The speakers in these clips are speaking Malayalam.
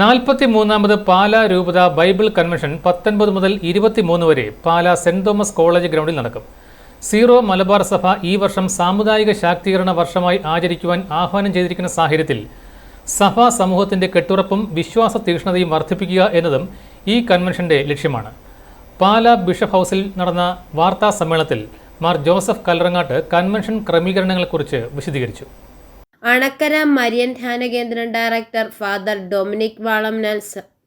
നാൽപ്പത്തി മൂന്നാമത് പാലാ രൂപത ബൈബിൾ കൺവെൻഷൻ പത്തൊൻപത് മുതൽ ഇരുപത്തിമൂന്ന് വരെ പാലാ സെന്റ് തോമസ് കോളേജ് ഗ്രൗണ്ടിൽ നടക്കും. സീറോ മലബാർ സഭ ഈ വർഷം സാമുദായിക ശാക്തീകരണ വർഷമായി ആചരിക്കുവാൻ ആഹ്വാനം ചെയ്തിരിക്കുന്ന സാഹചര്യത്തിൽ സഭാ സമൂഹത്തിന്റെ കെട്ടുറപ്പും വിശ്വാസ തീക്ഷ്ണതയും വർദ്ധിപ്പിക്കുക എന്നതും ഈ കൺവെൻഷന്റെ ലക്ഷ്യമാണ്. പാലാ ബിഷപ്പ് ഹൗസിൽ നടന്ന വാർത്താ സമ്മേളനത്തിൽ മാർ ജോസഫ് കല്ലറങ്ങാട്ട് കൺവെൻഷൻ ക്രമീകരണങ്ങളെക്കുറിച്ച് വിശദീകരിച്ചു. അണക്കര മരിയൻ ധ്യാന കേന്ദ്രം ഡയറക്ടർ ഫാദർ ഡൊമിനിക് വാളംനാൽ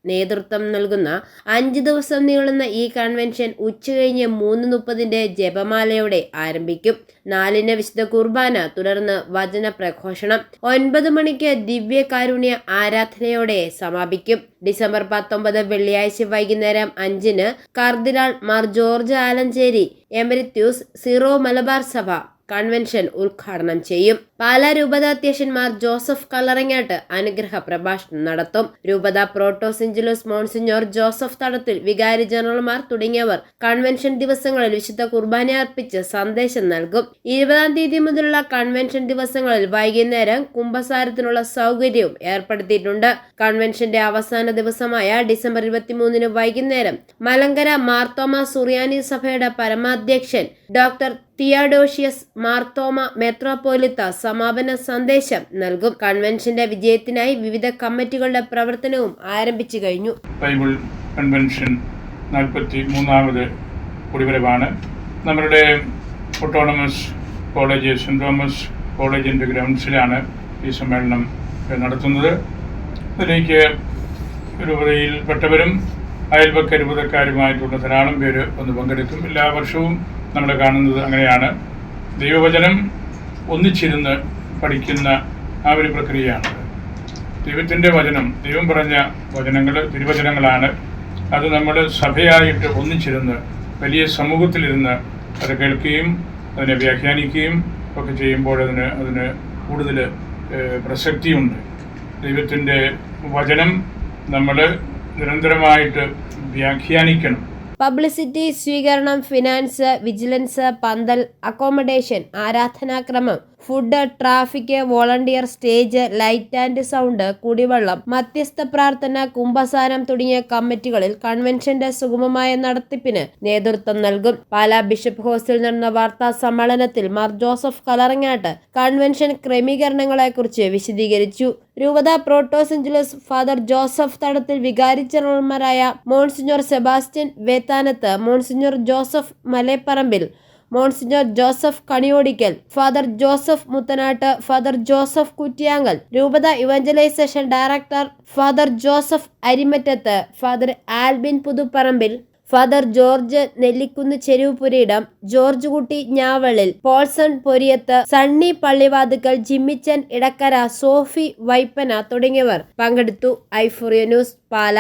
നേതൃത്വം നൽകുന്ന അഞ്ച് ദിവസം നീളുന്ന ഈ കൺവെൻഷൻ ഉച്ചകഴിഞ്ഞ് മൂന്ന് മുപ്പതിന്റെ ജപമാലയോടെ ആരംഭിക്കും. നാലിന് വിശുദ്ധ കുർബാന തുടർന്ന് വചന പ്രഘോഷണം. ഒൻപത് മണിക്ക് ദിവ്യകാരുണ്യ ആരാധനയോടെ സമാപിക്കും. ഡിസംബർ പത്തൊമ്പത് വെള്ളിയാഴ്ച വൈകുന്നേരം അഞ്ചിന് cardinal Mar George Alencherry emeritus Syro Malabar സഭ കൺവെൻഷൻ ഉദ്ഘാടനം ചെയ്യും. പാലാ രൂപത അധ്യക്ഷന്മാർ ജോസഫ് കല്ലറങ്ങാട്ട് അനുഗ്രഹ പ്രഭാഷണം നടത്തും. രൂപത പ്രോട്ടോ സെഞ്ചുലോസ് മോൺസിഞ്ഞോർ ജോസഫ് തടത്തിൽ വികാരി ജനറൽമാർ തുടങ്ങിയവർ കൺവെൻഷൻ ദിവസങ്ങളിൽ വിശുദ്ധ കുർബാന അർപ്പിച്ച് സന്ദേശം നൽകും. ഇരുപതാം തീയതി മുതലുള്ള കൺവെൻഷൻ ദിവസങ്ങളിൽ വൈകുന്നേരം കുംഭസാരത്തിനുള്ള സൗകര്യവും ഏർപ്പെടുത്തിയിട്ടുണ്ട്. കൺവെൻഷന്റെ അവസാന ദിവസമായ ഡിസംബർ ഇരുപത്തിമൂന്നിന് വൈകുന്നേരം മലങ്കര മാർത്തോമ സുറിയാനി സഭയുടെ പരമാധ്യക്ഷൻ ഡോക്ടർ തിയാഡോഷ്യസ് മാർത്തോമ മെത്രോപോലിത്ത സമാപന സന്ദേശം നൽകും. കൺവെൻഷന്റെ വിജയത്തിനായി വിവിധ കമ്മിറ്റികളുടെ പ്രവർത്തനവും ആരംഭിച്ചു കഴിഞ്ഞു. ബൈബിൾ കൺവെൻഷൻ നാൽപ്പത്തി മൂന്നാമത് കുടിവരവാണ് നമ്മുടെ ഓട്ടോണമസ് കോളേജ് സെന്റ് തോമസ് കോളേജിന്റെ ഗ്രൗണ്ട്സിലാണ് ഈ സമ്മേളനം നടത്തുന്നത്. അതിലേക്ക് രൂപതയിൽപ്പെട്ടവരും അയൽപക്ക രൂപതക്കാരുമായിട്ടുള്ള ധാരാളം പേര് ഒന്ന് പങ്കെടുക്കും. എല്ലാ വർഷവും നമ്മൾ കാണുന്നത് അങ്ങനെയാണ്. ദൈവവചനം ഒന്നിച്ചിരുന്ന് പഠിക്കുന്ന ആ ഒരു പ്രക്രിയയാണ്. ദൈവത്തിന്റെ വചനം ദൈവം പറഞ്ഞ വചനങ്ങൾ തിരുവചനങ്ങളാണ്. അത് നമ്മൾ സഭയായിട്ട് ഒന്നിച്ചിരുന്ന് വലിയ സമൂഹത്തിലിരുന്ന് അത് കേൾക്കുകയും അതിനെ വ്യാഖ്യാനിക്കുകയും ഒക്കെ ചെയ്യുമ്പോൾ അതിന് അതിന് കൂടുതൽ പ്രസക്തിയുണ്ട്. ദൈവത്തിന്റെ വചനം നമ്മൾ നിരന്തരമായിട്ട് വ്യാഖ്യാനിക്കണം. പബ്ലിസിറ്റി സ്വീകരണം ഫിനാൻസ് വിജിലൻസ് പന്തൽ accommodation ആരാധനാക്രമം food traffic volunteer stage light and sound കുടിവെള്ളം മധ്യസ്ഥ പ്രാർത്ഥന കുംഭസാരം തുടങ്ങിയ കമ്മിറ്റികളിൽ കൺവെൻഷന്റെ സുഗമമായ നടത്തിപ്പിന് നേതൃത്വം നൽകും. പാലാ ബിഷപ്പ് ഹൗസിൽ നടന്ന വാർത്താ സമ്മേളനത്തിൽ മാർ ജോസഫ് കലറങ്ങാട്ട് കൺവെൻഷൻ ക്രമീകരണങ്ങളെക്കുറിച്ച് വിശദീകരിച്ചു. രൂപത പ്രോട്ടോസെഞ്ചുലസ് ഫാദർ ജോസഫ് തടത്തിൽ വികാരി ജനറൽമാരായ monsignor Sebastian Vettanath monsignor Joseph Malayparampil monsignor Joseph Kaniyodickal father Joseph Muthanattu father Joseph Kuttiyankal രൂപത evangelization director father Joseph Arimattathu father Albin Puthupparambil father George Nellikunnu Cheruvupurayidam George Kutty Njavallil Poulson Poriyath Sunny Pallivathukkal Jimmichan Edakkara Sophy Vaippana തുടങ്ങിയവർ പങ്കെടുത്തു. ഐഫുറിയ ന്യൂസ് പാല.